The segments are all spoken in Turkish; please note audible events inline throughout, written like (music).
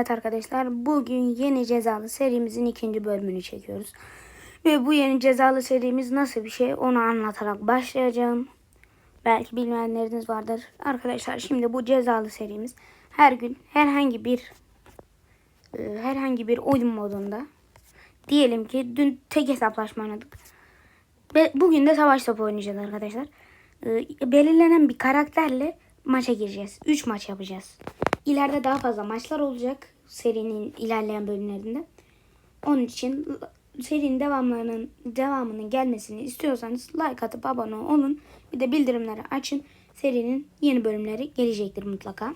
Evet arkadaşlar bugün yeni cezalı serimizin ikinci bölümünü çekiyoruz. Ve bu yeni cezalı serimiz nasıl bir şey onu anlatarak başlayacağım. Belki bilmeyenleriniz vardır. Arkadaşlar şimdi bu cezalı serimiz her gün herhangi bir e, herhangi bir oyun modunda diyelim ki dün tek hesaplaşma oynadık. Ve bugün de savaş topu oynayacağız arkadaşlar. E, belirlenen bir karakterle maça gireceğiz. 3 maç yapacağız. İleride daha fazla maçlar olacak serinin ilerleyen bölümlerinde. Onun için serinin devamlarının devamının gelmesini istiyorsanız like atıp abone olun. Bir de bildirimleri açın. Serinin yeni bölümleri gelecektir mutlaka.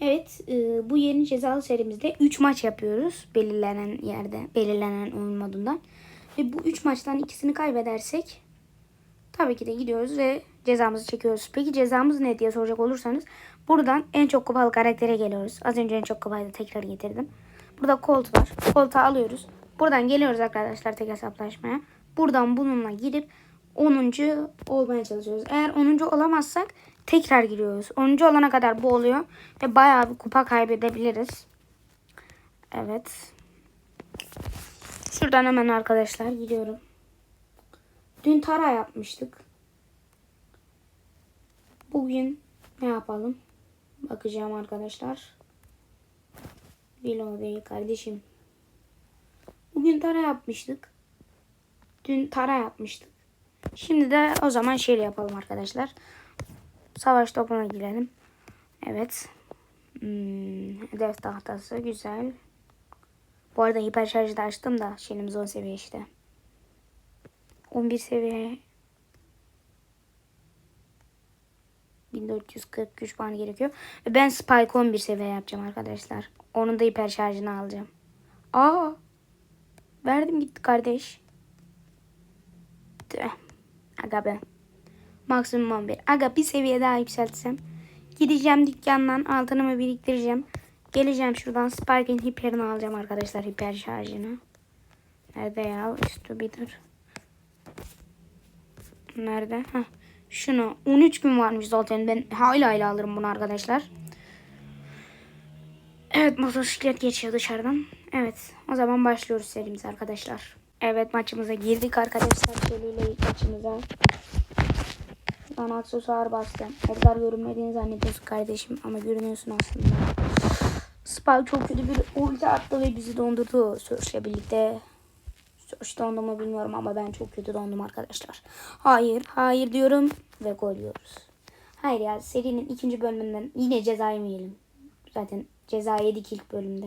Evet e, bu yeni cezalı serimizde 3 maç yapıyoruz belirlenen yerde belirlenen oyun modunda. Ve bu 3 maçtan ikisini kaybedersek tabii ki de gidiyoruz ve cezamızı çekiyoruz. Peki cezamız ne diye soracak olursanız buradan en çok kupalı karaktere geliyoruz. Az önce en çok kupayı da tekrar getirdim. Burada Colt var. Colt'u alıyoruz. Buradan geliyoruz arkadaşlar tek hesaplaşmaya. Buradan bununla girip 10. olmaya çalışıyoruz. Eğer 10. olamazsak tekrar giriyoruz. 10. olana kadar bu oluyor. Ve bayağı bir kupa kaybedebiliriz. Evet. Şuradan hemen arkadaşlar gidiyorum. Dün tara yapmıştık. Bugün ne yapalım? Bakacağım arkadaşlar. Bilo değil kardeşim. Bugün tara yapmıştık. Dün tara yapmıştık. Şimdi de o zaman şöyle yapalım arkadaşlar. Savaş topuna girelim. Evet. Hmm, hedef tahtası güzel. Bu arada hiper şarjı da açtım da şeyimiz 10 seviye işte. 11 seviye 1440 güç puanı gerekiyor. Ve Ben Spike 11 seviye yapacağım arkadaşlar. Onun da hiper şarjını alacağım. Aa! Verdim gitti kardeş. Tüh. Aga be. Maksimum 11. Aga bir seviye daha yükseltsem. Gideceğim dükkandan altınımı biriktireceğim. Geleceğim şuradan Spike'in hiperini alacağım arkadaşlar hiper şarjını. Nerede ya? Üstü bitir. Nerede? Heh. Şunu 13 gün varmış zaten. Ben hala hala alırım bunu arkadaşlar. Evet motosiklet geçiyor dışarıdan. Evet o zaman başlıyoruz serimize arkadaşlar. Evet maçımıza girdik arkadaşlar. Şöyle ilk maçımıza. Lan aksesuar bastım. O kadar görünmediğini zannediyorsun kardeşim ama görünüyorsun aslında. Spike çok kötü bir ulti attı ve bizi dondurdu. Search'le birlikte. Search dondu mu bilmiyorum ama ben çok kötü dondum arkadaşlar. Hayır, hayır diyorum ve gol yiyoruz. Hayır ya serinin ikinci bölümünden yine ceza yemeyelim. Zaten ceza yedik ilk bölümde.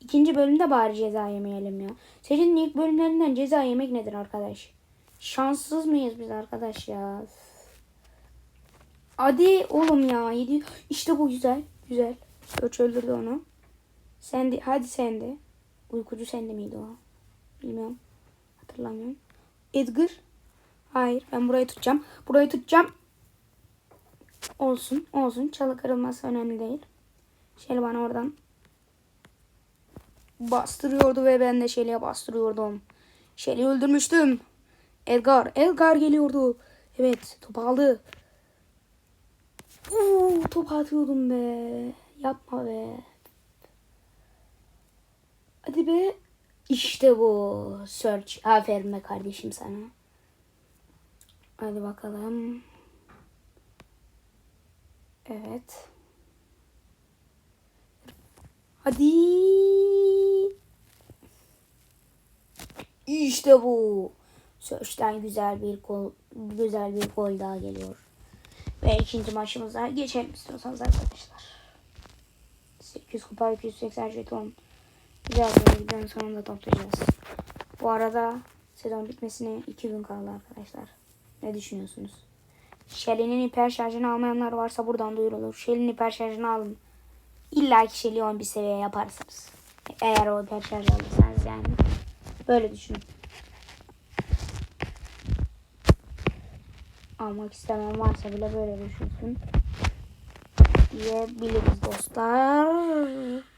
İkinci bölümde bari ceza yemeyelim ya. Serinin ilk bölümlerinden ceza yemek nedir arkadaş? Şanssız mıyız biz arkadaş ya? Hadi oğlum ya. Yedi. İşte bu güzel. Güzel. Search öldürdü onu. Sen de, hadi sen de. Uykucu sende miydi o? Bilmiyorum. Hatırlamıyorum. Edgar. Hayır ben burayı tutacağım. Burayı tutacağım. Olsun. Olsun. Çalı kırılması önemli değil. Şöyle bana oradan bastırıyordu ve ben de Shelly'e bastırıyordum. Shelly'i öldürmüştüm. Edgar. Edgar geliyordu. Evet. Top aldı. Uuu top atıyordum be. Yapma be. Hadi be. İşte bu. Search. Aferin be kardeşim sana. Hadi bakalım. Evet. Hadi. İşte bu. Search'ten güzel bir gol, güzel bir gol daha geliyor. Ve ikinci maçımıza geçelim istiyorsanız arkadaşlar. 800 kupa 280 jeton. Güzel bir videonun sonunda toplayacağız. Bu arada sezon bitmesine 2 gün kaldı arkadaşlar. Ne düşünüyorsunuz? Shelly'nin hiper şarjını almayanlar varsa buradan duyurulur. Shelly'nin hiper şarjını alın. İlla ki Shelly'i 11 seviye yaparsınız. Eğer o hiper şarj alırsanız yani. Böyle düşünün. almak istemem varsa bile böyle düşünsün diyebiliriz dostlar.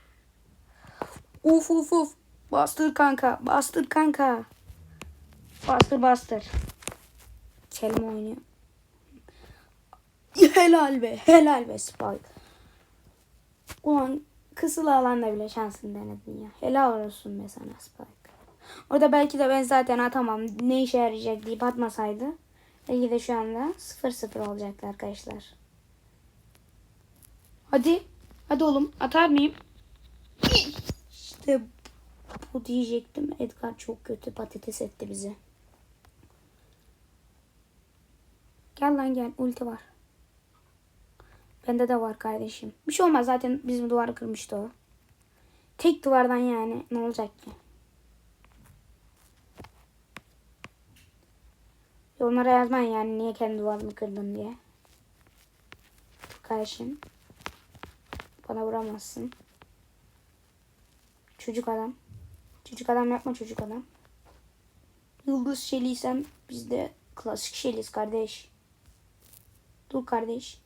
Uf uf uf. Bastır kanka. Bastır kanka. Bastır bastır. Kelime oynuyor. Helal be. Helal be Spike. Ulan kısılı alanda bile şansını denedin ya. Helal olsun be sana Spike. Orada belki de ben zaten atamam. Ne işe yarayacak deyip atmasaydı. Belki de şu anda 0-0 olacaktı arkadaşlar. Hadi. Hadi oğlum. Atar mıyım? İşte bu diyecektim. Edgar çok kötü patates etti bizi. Gel lan gel. Ulti var. Bende de var kardeşim. Bir şey olmaz zaten bizim duvarı kırmıştı o. Tek duvardan yani ne olacak ki? Yorumlara yazmayın yani niye kendi duvarımı kırdın diye. Kardeşim. Bana vuramazsın. Çocuk adam. Çocuk adam yapma çocuk adam. Yıldız Şeli'ysem biz de klasik Şeli'yiz kardeş. Dur kardeş.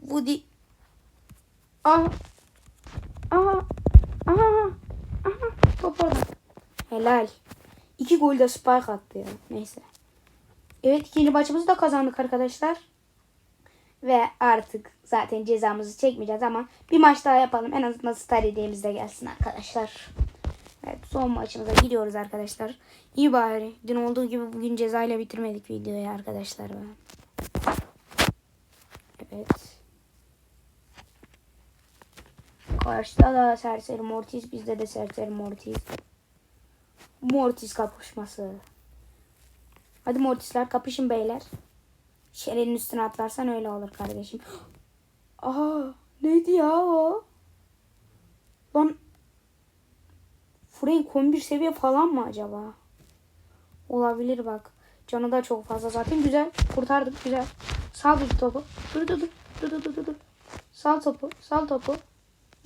Woody. Aha. Aha. Aha. Aha. Top orada. Helal. İki gol de Spike attı ya. Neyse. Evet ikinci maçımızı da kazandık arkadaşlar. Ve artık zaten cezamızı çekmeyeceğiz ama bir maç daha yapalım. En azından star hediyemiz gelsin arkadaşlar. Evet son maçımıza gidiyoruz arkadaşlar. İyi bari. Dün olduğu gibi bugün cezayla bitirmedik videoyu arkadaşlar. Evet. Karşıda da serseri Mortis. Bizde de serseri Mortis. Mortis kapışması. Hadi Mortisler kapışın beyler. Şerenin üstüne atlarsan öyle olur kardeşim. Aa neydi ya o? Lan Frank 11 seviye falan mı acaba? Olabilir bak. Canı da çok fazla zaten. Güzel. Kurtardık güzel. Sal bir topu. Dur dur dur. Dur dur dur dur. dur. Sal topu. Sal topu.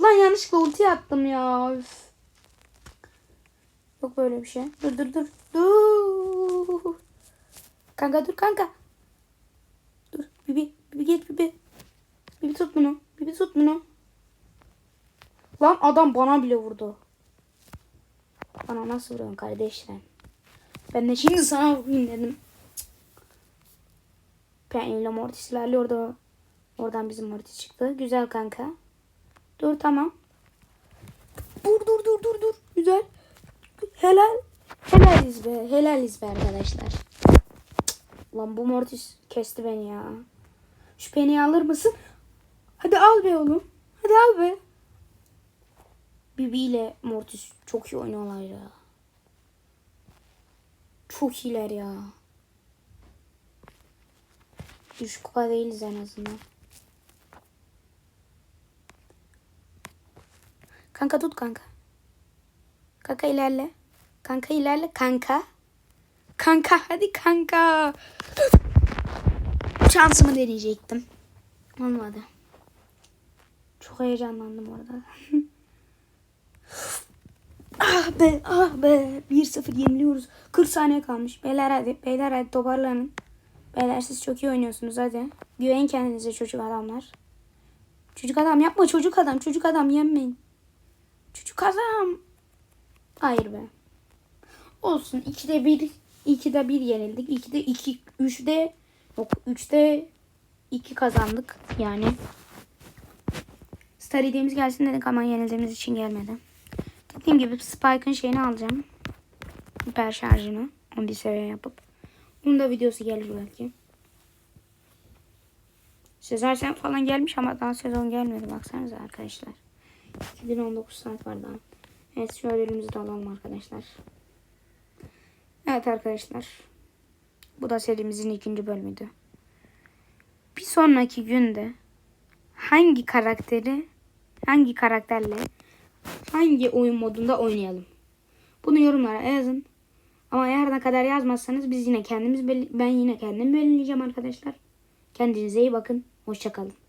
Lan yanlışlıkla ulti attım ya. Üf. Yok böyle bir şey. Dur dur dur. Dur. Kanka dur kanka. Bibi. Geç Bibi. Bibi tut bunu. Bibi tut bunu. Lan adam bana bile vurdu. Bana nasıl vuruyorsun kardeşler? Ben de şimdi sana vurayım dedim. Penny ile Mortis ilerliyordu. Oradan bizim Mortis çıktı. Güzel kanka. Dur tamam. Dur dur dur dur dur. Güzel. Helal. Helaliz be. Helaliz be arkadaşlar. Lan bu Mortis kesti beni ya. Şu Penny'i alır mısın? Hadi al be oğlum. Hadi al be. Bibi ile Mortis çok iyi oynuyorlar ya. Çok iyiler ya. Üç kupa değiliz en azından. Kanka tut kanka. Kanka ilerle. Kanka ilerle. Kanka. Kanka hadi kanka. Şansımı deneyecektim. Olmadı. Çok heyecanlandım orada. (laughs) ah be ah be. 1-0 yeniliyoruz. 40 saniye kalmış. Beyler hadi. Beyler hadi toparlanın. Beyler siz çok iyi oynuyorsunuz hadi. Güvenin kendinize çocuk adamlar. Çocuk adam yapma çocuk adam. Çocuk adam yenmeyin. Çocuk adam. Hayır be. Olsun. 2'de 1 2'de 1 yenildik. 2'de 2 3'de yok 3'te 2 kazandık yani. Star hediyemiz gelsin dedik ama yenildiğimiz için gelmedi. Dediğim gibi Spike'ın şeyini alacağım. Hiper şarjını. Onu bir seviye yapıp. Bunun da videosu gelir belki. Sezer sen falan gelmiş ama daha sezon gelmedi. Baksanıza arkadaşlar. 2019 saat var daha. Evet şu ödülümüzü de alalım arkadaşlar. Evet arkadaşlar. Bu da serimizin ikinci bölümüydü. Bir sonraki günde hangi karakteri hangi karakterle hangi oyun modunda oynayalım? Bunu yorumlara yazın. Ama ne kadar yazmazsanız biz yine kendimiz ben yine kendim belirleyeceğim arkadaşlar. Kendinize iyi bakın. Hoşçakalın.